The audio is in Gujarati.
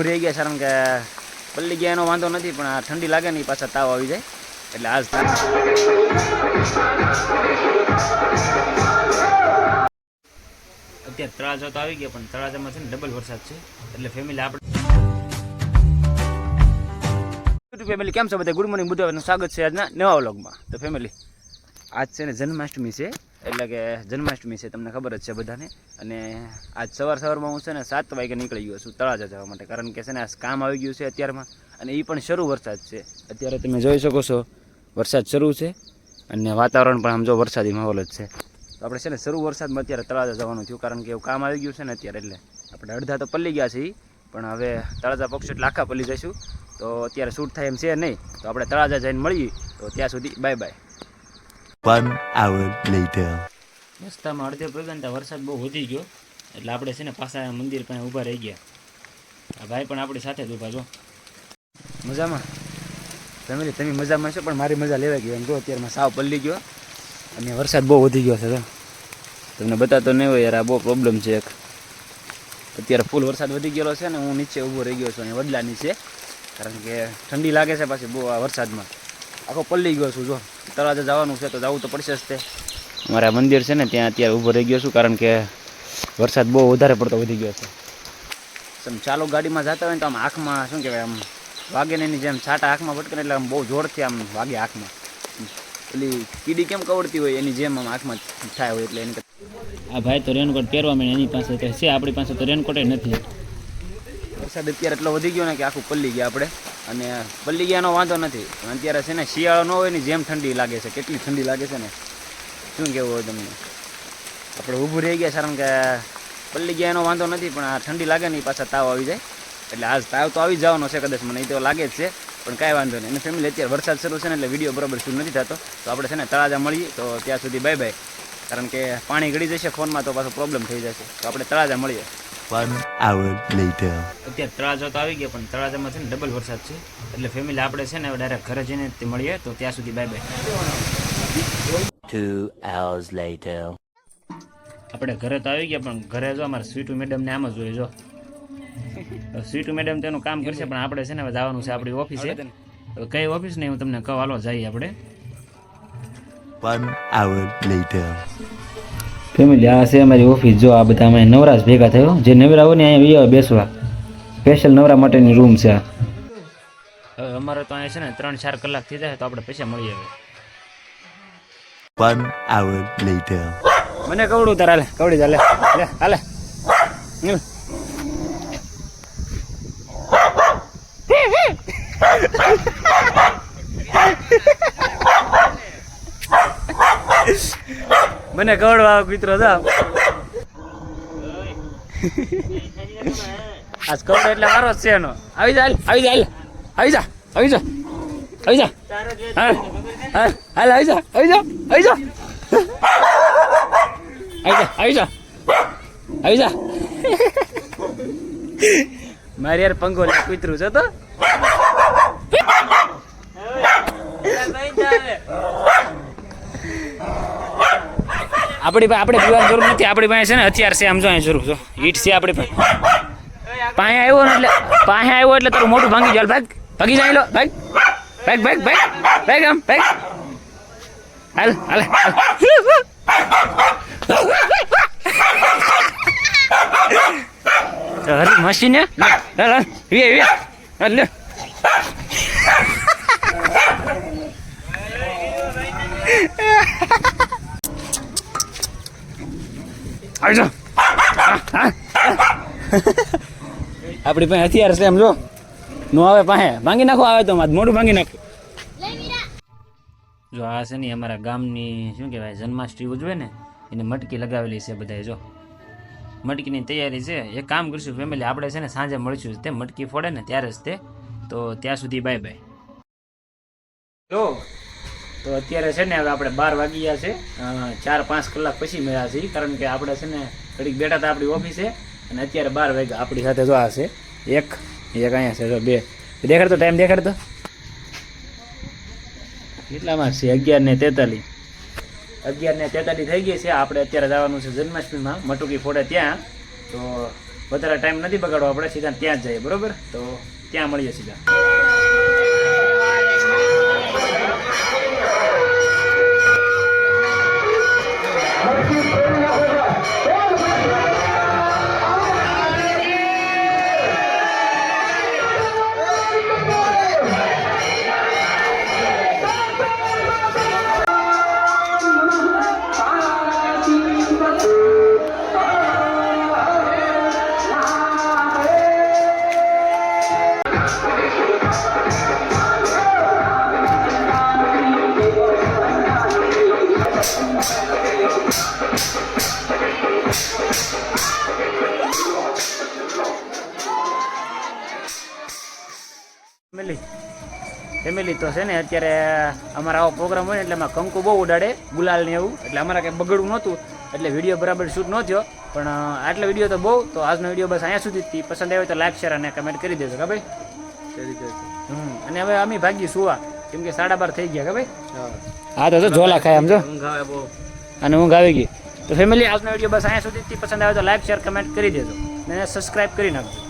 પલ્લી ગયા કારણ કે પલ્લી ગયા એનો વાંધો નથી, પણ આ ઠંડી લાગે ને પાછા તાવ આવી જાય. એટલે આજ અત્યારે તળાજા તો આવી ગયા, પણ તળાજામાં છે ને ડબલ વરસાદ છે. એટલે ફેમિલી આપણે ફેમિલી કેમ છો બધા? ગુડ મોર્નિંગ બુધવારનું સ્વાગત છે આજના નવા વ્લોગમાં તો ફેમિલી આજ છે ને જન્માષ્ટમી છે. એટલે કે જન્માષ્ટમી છે, તમને ખબર જ છે બધાને. અને આજ સવાર સવારમાં હું છે ને સાત વાગે નીકળી ગયો છું તળાજા જવા માટે, કારણ કે છે ને આ કામ આવી ગયું છે અત્યારમાં, અને એ પણ શરૂ વરસાદ છે. અત્યારે તમે જોઈ શકો છો, વરસાદ શરૂ છે, અને વાતાવરણ પણ આમ જો વરસાદી માહોલ જ છે. તો આપણે છે ને શરૂ વરસાદમાં અત્યારે તળાજા જવાનું થયું, કારણ કે એવું કામ આવી ગયું છે ને અત્યારે એટલે આપણે અડધા તો પલ્લી ગયા છીએ, પણ હવે તળાજા પક્ષી એટલે આખા પલ્લી જઈશું. તો અત્યારે શૂટ થાય એમ છે નહીં, તો આપણે તળાજા જઈને મળીએ. તો ત્યાં સુધી bye bye. One hour later. રસ્તામાં અડધે પગ્યા ત્યાં વરસાદ બહુ વધી ગયો. એટલે આપણે છે ને પાછા મંદિર પાસે ઊભા રહી ગયા. આ ભાઈ પણ આપણી સાથે જ ઊભા છો. મજામાં. ફેમિલી તમે મજામાં છો? પણ મારી મજા લેવાઈ ગઈ એમ. જો અત્યારમાં સાવ પલ્લી ગયો. અને વરસાદ બહુ વધી ગયો છે તમને બતાતો નહીં હોય યાર આ બહુ પ્રોબ્લેમ છે એક. અત્યારે ફૂલ વરસાદ વધી ગયેલો છે ને હું નીચે ઊભો રહી ગયો છું અને વડલા નીચે કારણ કે ઠંડી લાગે છે પાછી બહુ આ વરસાદમાં. આખો પલ્લી ગયો છું જો. તળાજા જવાનું છે તો જવું તો પડશે જ તે. અમારા મંદિર છે ને ત્યાં અત્યારે ઊભો રહી ગયો છું કારણ કે વરસાદ બહુ વધારે પડતો વધી ગયો છે. તમે ચાલુ ગાડીમાં જતા હોય ને તો આમ આંખમાં શું કહેવાય આમ વાગે ને એની જેમ છાટા આંખમાં ભટકે એટલે આમ બહુ જોરથી આમ વાગે આંખમાં. પેલી કીડી કેમ કવડતી હોય એની જેમ આમ આંખમાં થાય હોય એટલે એની આ ભાઈ તો રેનકોટ પહેરવા માંડે એની પાસે તો છે આપણી પાસે તો રેનકોટ નથી. વરસાદ અત્યારે એટલો વધી ગયો ને કે આખું પલ્લી ગયા આપણે. અને પલ્લી ગયાનો વાંધો નથી. પણ અત્યારે છે ને શિયાળો ન હોય ને જેમ ઠંડી લાગે છે, કેટલી ઠંડી લાગે છે ને? શું કહેવું હોય તમને? આપણે ઊભું રહી ગયા કારણ કે પલ્લી ગયા એનો વાંધો નથી, પણ આ ઠંડી લાગે ને એ પાછા તાવ આવી જાય. એટલે આજ તાવ તો આવી જવાનો છે કદાચ, મને એ તો લાગે જ છે, પણ કાંઈ વાંધો નહીં. અને ફેમિલી અત્યારે વરસાદ શરૂ છે ને, એટલે વીડિયો બરાબર શૂટ નથી થતો. તો આપણે છે ને તળાજા મળીએ, તો ત્યાં સુધી બાય બાય કારણ કે પાણી ગળી જશે, ફોનમાં તો પાછો પ્રોબ્લેમ થઈ જશે. તો આપણે તળાજા મળીએ. One hour later. અત્યારે તળાજા તો આવી ગયા પણ તળાજામાં છે ને ડબલ વરસાદ છે એટલે ફેમિલી આપણે છે ને હવે ડાયરેક્ટ ઘરે જઈને તે મળીએ તો ત્યાં સુધી bye bye Two hours later. આપણે ઘરે તો આવી ગયા પણ ઘરે જો અમારે સ્વીટુ મેડમને આમ જ જોઈએ જો સ્વીટુ મેડમ તેનું કામ કરશે પણ આપણે છે ને હવે જવાનું છે આપણી ઓફિસે કઈ ઓફિસ નહીં હું તમને કહું હાલો જઈએ આપણે One hour later. ફેમિલી આ છે અમારી ઓફિસ જો આ બધા અમે નવરાશ ભેગા થયો જે નવરા હોય ને અહીંયા બી બેસવા. સ્પેશિયલ નવરા માટેની રૂમ છે આ. હવે અમારે તો અહીંયા છે ને ત્રણ ચાર કલાક થઈ જાય તો આપણે પૈસા મળીએ હવે. વન આવર લેટર મને કવડું તારા હાલે કવડી ચાલે હાલે હાલે. મને કવડવા કૂતરો હતા આજ કવડો એટલે મારો જ છે એનો આવી જા હાલ, આવી જા હાલ. આવી જા આવી જા આવી જા હાલ હાલ હાલ આવી જા આવી જા આવી જા આવી જા આવી જા આવી જા મારે યાર પંખો લે કૂતરું છે તો આપણી પાસે આપણે પીવાની જરૂર નથી, આપણી પાસે છે ને હથિયાર છે, આમ જો જરૂર, જો. હીટ છે આપણી પાસે. પાસે આવ્યો ને એટલે પાસે આવ્યો એટલે તારું મોટું ભાંગી જાય ભાગ, ભાગી જાય લો ભાગ. ભાગ ભાગ ભાગ. ભાગ આમ, ભાગ. હાલ હાલ હાલ. હરી મશીન હાલ હાલ વે વે હાલ લે આવી જા આપણી પાસે હથિયાર છે એમ જો. નો આવે પાસે. ભાંગી નાખો આવે તો મોઢું ભાંગી નાખો. જો આ છે ને અમારા ગામની શું કહેવાય જન્માષ્ટમી ઉજવે ને એને મટકી લગાવેલી છે બધાએ જો. મટકીની તૈયારી છે. એક કામ કરીશું ફેમિલી આપણે છે ને સાંજે મળીશું. તે મટકી ફોડે ને ત્યારે જ તે. તો ત્યાં સુધી બાય બાય જો તો અત્યારે છે ને હવે આપણે બાર વાગી ગયા છે ચાર પાંચ કલાક પછી મળ્યા છીએ કારણ કે આપણે છે ને ઘડીક બેઠા હતા આપણી ઓફિસે અને અત્યારે બાર વાગ્યા આપણી સાથે જો આ છે. એક એક અહીંયા છે, જો બે. દેખાડતો ટાઈમ દેખાડતો? કેટલામાં છે? અગિયાર ને તેતાલીસ. અગિયાર ને તેતાલીસ થઈ ગઈ છે. આપણે અત્યારે જવાનું છે જન્માષ્ટમીમાં. મટુકી ફોડે ત્યાં. તો વધારે ટાઈમ નથી બગાડવો, આપણે સીધા ત્યાં જ જઈએ, બરોબર? તો ત્યાં મળીએ સીધા. ફેમિલી. ફેમિલી તો છે ને અત્યારે અમારા આવો પ્રોગ્રામ હોય ને એટલે એમાં કંકુ બહુ ઉડાડે ગુલાલ ને એવું. એટલે અમારા કંઈ બગડવું નહોતું એટલે વીડિયો બરાબર શૂટ ન થયો. પણ આટલો વીડિયો તો બહુ તો આજનો વીડિયો બસ અહીંયા સુધી જ પસંદ આવ્યો તો લાઈક શેર અને કમેન્ટ કરી દેજો કે ભાઈ? હમ અને હવે અમે ભાગી સુવા કેમ કે સાડા બાર થઈ ગયા કે ભાઈ? હા. તો જોલા ખાય સમજો ઊંઘ આવે બહુ. અને ઊંઘ આવી ગઈ. તો ફેમિલી આજનો વીડિયો બસ અહીંયા સુધી. પસંદ આવે તો લાઈક શેર કમેન્ટ કરી દેજો. અને સબસ્ક્રાઇબ કરી નાખજો.